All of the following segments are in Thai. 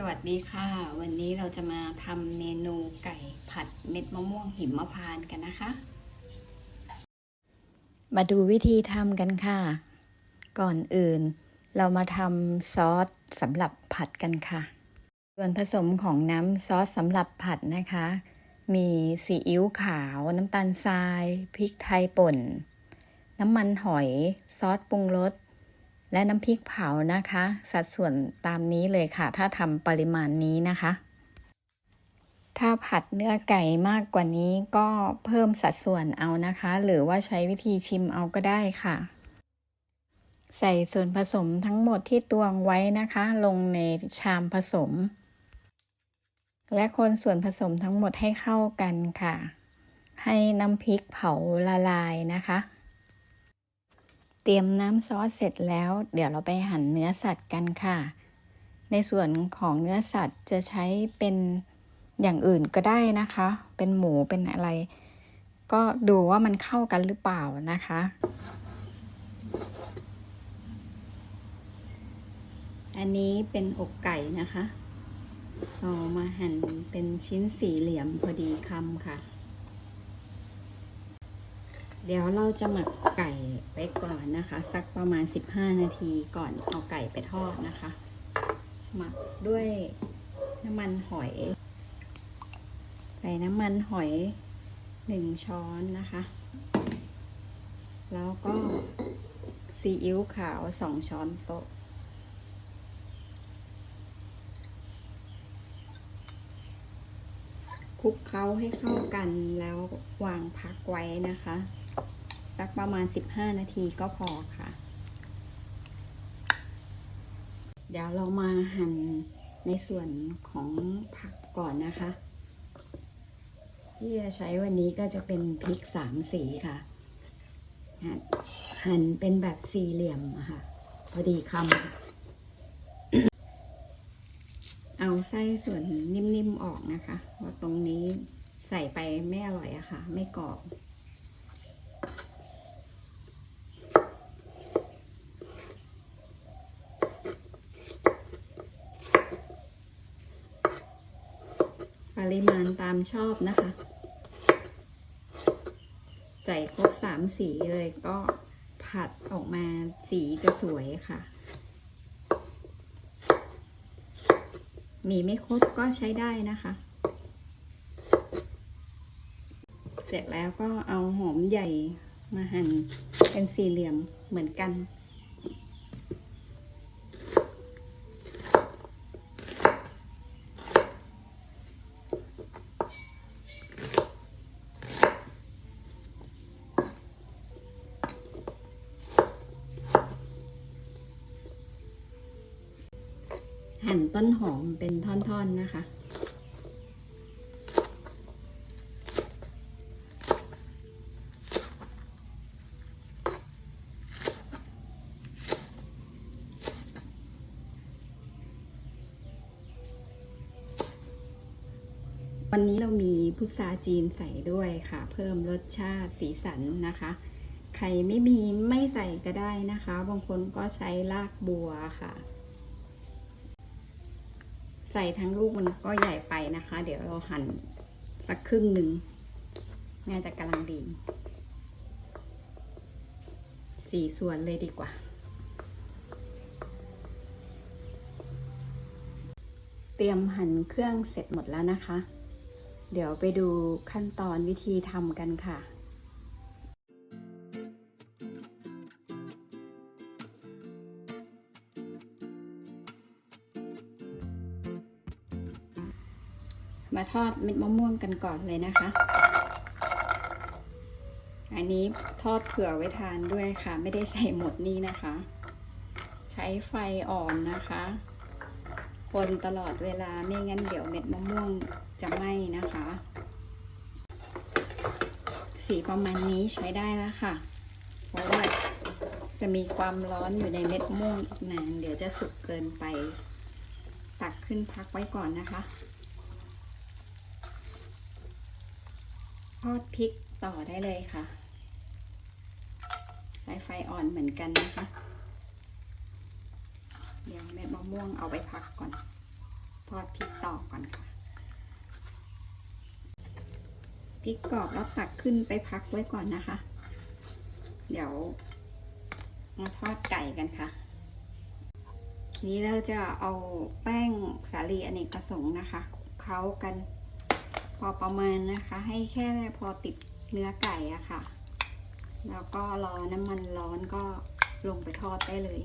สวัสดีค่ะ วันนี้เราจะมาทำเมนูไก่ผัดเม็ดมะม่วงหิมพานต์กันนะคะ มาดูวิธีทำกันค่ะ ก่อนอื่น เรามาทำซอสสำหรับผัดกันค่ะ ส่วนผสมของน้ำซอสสำหรับผัดนะคะ มีซีอิ๊วขาวน้ำตาลทรายพริกไทยป่น น้ำมันหอย ซอสปรุงรส และน้ำพริกเผานะคะ สัดส่วนตามนี้เลยค่ะ ถ้าทำปริมาณนี้นะคะ ถ้าผัดเนื้อไก่มากกว่านี้ก็เพิ่มสัดส่วนเอานะคะ หรือว่าใช้วิธีชิมเอาก็ได้ค่ะ ใส่ส่วนผสมทั้งหมดที่ตวงไว้นะคะ ลงในชามผสม และคนส่วนผสมทั้งหมดให้เข้ากันค่ะ ให้น้ำพริกเผาละลายนะคะ เตรียมน้ำซอสเสร็จแล้ว เดี๋ยวเราไปหั่นเนื้อสัตว์กันค่ะ ในส่วนของเนื้อสัตว์จะใช้เป็นอย่างอื่นก็ได้นะคะ เป็นหมูเป็นอะไร ก็ดูว่ามันเข้ากันหรือเปล่านะคะ อันนี้เป็นอกไก่นะคะเรามาหั่นเป็นชิ้นสี่เหลี่ยมพอดีคำค่ะ เดี๋ยวเราจะหมักไก่ไปก่อนนะคะ สักประมาณ 15 นาทีก่อนเอาไก่ไปทอดนะคะ หมักด้วยน้ำมันหอย ใส่น้ำมันหอยหนึ่งช้อนนะคะ แล้วก็ซีอิ๊วขาวสองช้อนโต๊ะ คลุกเคล้าให้เข้ากันแล้ววางพักไว้นะคะ สักประมาณ 15 นาทีก็พอค่ะ เดี๋ยวเรามาหั่นในส่วนของผักก่อนนะคะ ที่จะใช้วันนี้ก็จะเป็นพริกสามสีค่ะ หั่นเป็นแบบสี่เหลี่ยมอะค่ะ พอดีคำเอาไส้ส่วนนิ่มๆออกนะคะเพราะตรงนี้ใส่ไปไม่อร่อยอะค่ะ ไม่กรอบ ริมาณตามชอบนะคะ ใส่ครบสามสีเลยก็ผัดออกมาสีจะสวยค่ะ มีไม่ครบก็ใช้ได้นะคะ เสร็จแล้วก็เอาหอมใหญ่มาหั่นเป็นสี่เหลี่ยมเหมือนกัน หั่นต้นหอมเป็นท่อนๆนะคะ วันนี้เรามีพุทราจีนใส่ด้วยค่ะ เพิ่มรสชาติสีสันนะคะใครไม่มีไม่ใส่ก็ได้นะคะ บางคนก็ใช้รากบัวค่ะ ใส่ทั้งลูกมันก็ใหญ่ไปนะคะ เดี๋ยวเราหั่นสักครึ่งหนึ่งน่าจะกำลังดีสี่ส่วนเลยดีกว่า เตรียมหั่นเครื่องเสร็จหมดแล้วนะคะ เดี๋ยวไปดูขั้นตอนวิธีทำกันค่ะ มาทอดเม็ดมะม่วงกันก่อนเลยนะคะ อันนี้ทอดเผื่อไว้ทานด้วยค่ะ ไม่ได้ใส่หมดนี่นะคะ ใช้ไฟอ่อนนะคะ คนตลอดเวลาไม่งั้นเดี๋ยวเม็ดมะม่วงจะไหม้นะคะ สีประมาณนี้ใช้ได้แล้วค่ะ เพราะว่าจะมีความร้อนอยู่ในเม็ดมะม่วงอีกนาน เดี๋ยวจะสุกเกินไป ตักขึ้นพักไว้ก่อนนะคะ อดพริกต่อได้เลยค่ะใช้ไฟอ่อนเหมือนกันนะคะ เดี๋ยวเม็ดมะม่วงเอาไปพักก่อน ทอดพริกต่อก่อนค่ะพริกกรอบแล้วตักขึ้นไปพักไว้ก่อนนะคะ เดี๋ยวมาทอดไก่กันค่ะ นี้เราจะเอาแป้งสาลีอเนกประสงค์นะคะเคล้ากัน พอประมาณนะคะ ให้แค่พอติดเนื้อไก่อะค่ะ แล้วก็รอน้ำมันร้อนก็ลงไปทอดได้เลย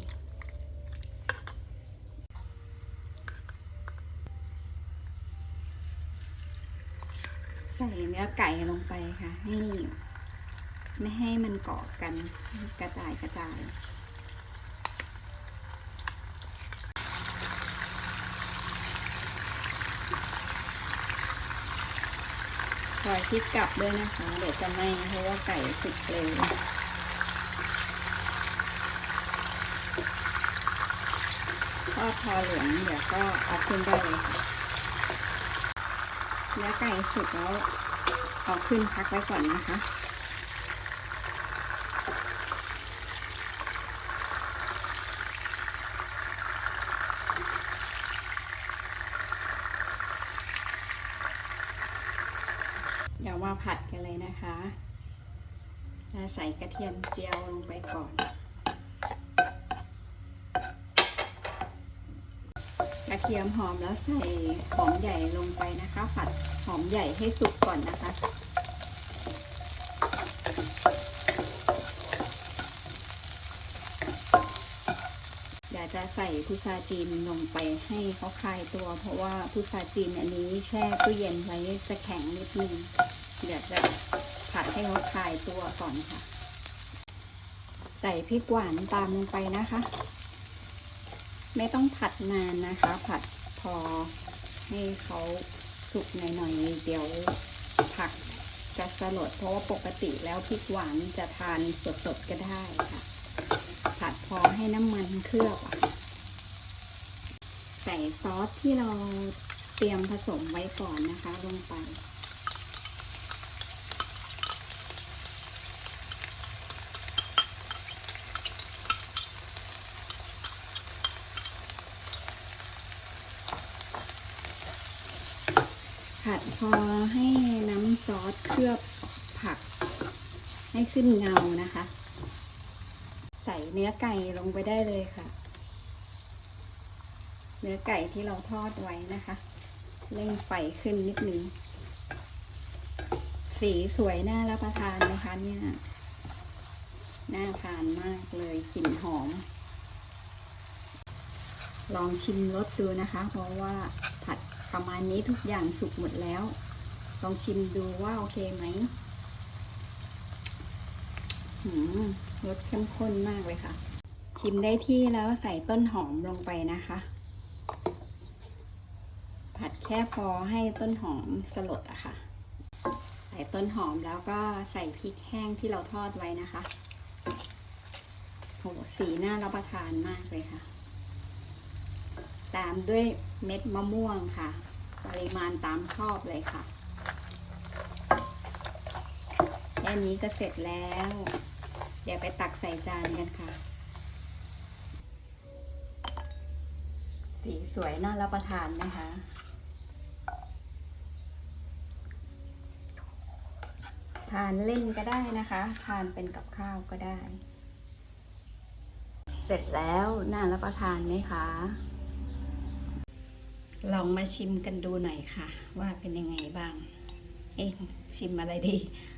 ใส่เนื้อไก่ลงไปค่ะให้ไม่ให้มันเกาะกันกระจายกระจาย คอยพลิกกลับด้วยนะคะ เดี๋ยวจะไม่เพราะว่าไก่สุกเร็วทอดพอเหลืองเดี๋ยวก็เอาขึ้นได้เลยค่ะเนื้อไก่สุกแล้วเอาขึ้นพักไว้ก่อนนะคะ เดี๋ยว มาผัดกันเลยนะคะจะใส่กระเทียมเจียวลงไปก่อน กระเทียมหอมแล้วใส่หอมใหญ่ลงไปนะคะ ผัดหอมใหญ่ให้สุกก่อนนะคะเดี๋ยวจะใส่พุทราจีนลงไปให้เขาคลายตัว เพราะว่าพุทราจีนอันนี้แช่ตู้เย็นไว้จะแข็งนิดนึง เดี๋ยวจะผัดให้เขาคลายตัวก่อนค่ะ ใส่พริกหวานตามลงไปนะคะ ไม่ต้องผัดนานนะคะ ผัดพอให้เขาสุกหน่อยๆเดี๋ยวผักจะสลดเพราะว่าปกติแล้วพริกหวานจะทานสดๆก็ได้ค่ะ ผัดพอให้น้ำมันเคลือบใส่ซอสที่เราเตรียมผสมไว้ก่อนนะคะลงไป ผัดพอให้น้ำซอสเคลือบผัก ให้ขึ้นเงานะคะ ใส่เนื้อไก่ลงไปได้เลยค่ะ เนื้อไก่ที่เราทอดไว้นะคะเร่งไฟขึ้นนิดนึงสีสวยน่ารับประทานนะคะเนี่ยน่าทานมากเลยกลิ่นหอม ลองชิมรสดูนะคะ เพราะว่าผัด ประมาณนี้ทุกอย่างสุกหมดแล้ว ลองชิมดูว่าโอเคไหมหืมรสเข้มข้นมากเลยค่ะ ชิมได้ที่แล้วใส่ต้นหอมลงไปนะคะ ผัดแค่พอให้ต้นหอมสลดอะค่ะ ใส่ต้นหอมแล้วก็ใส่พริกแห้งที่เราทอดไว้นะคะโหสีน่ารับประทานมากเลยค่ะ ตามด้วยเม็ดมะม่วงค่ะ ปริมาณตามชอบเลยค่ะแค่นี้ก็เสร็จแล้ว เดี๋ยวไปตักใส่จานกันค่ะ สีสวยน่ารับประทานนะคะทานเล่นก็ได้นะคะ ทานเป็นกับข้าวก็ได้ เสร็จแล้วน่ารับประทานไหมคะ ลองมาชิมกันดูหน่อยค่ะ ว่าเป็นยังไงบ้าง เอ๊ะชิมอะไรดี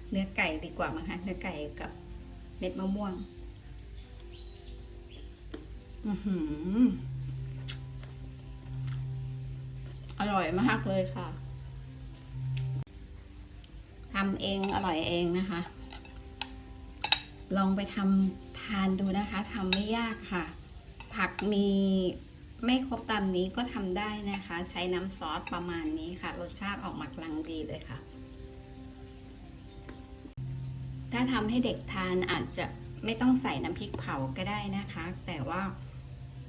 เนื้อไก่ดีกว่ามั้งคะเนื้อไก่กับเม็ดมะม่วง อือหือ อร่อยมากเลยค่ะทำเองอร่อยเองนะคะ ลองไปทำทานดูนะคะทำไม่ยากค่ะ ผักมี ไม่ครบตามนี้ก็ทำได้นะคะ ใช้น้ำซอสประมาณนี้ค่ะ รสชาติออกมากำลังดีเลยค่ะ ถ้าทำให้เด็กทานอาจจะไม่ต้องใส่น้ำพริกเผาก็ได้นะคะ แต่ว่า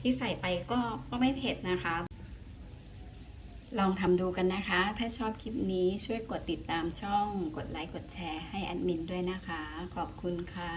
ที่ใส่ไปก็ก็ไม่เผ็ดนะคะ ลองทำดูกันนะคะ ถ้าชอบคลิปนี้ช่วยกดติดตามช่อง กดไลค์ กดแชร์ให้แอดมินด้วยนะคะ ขอบคุณค่ะ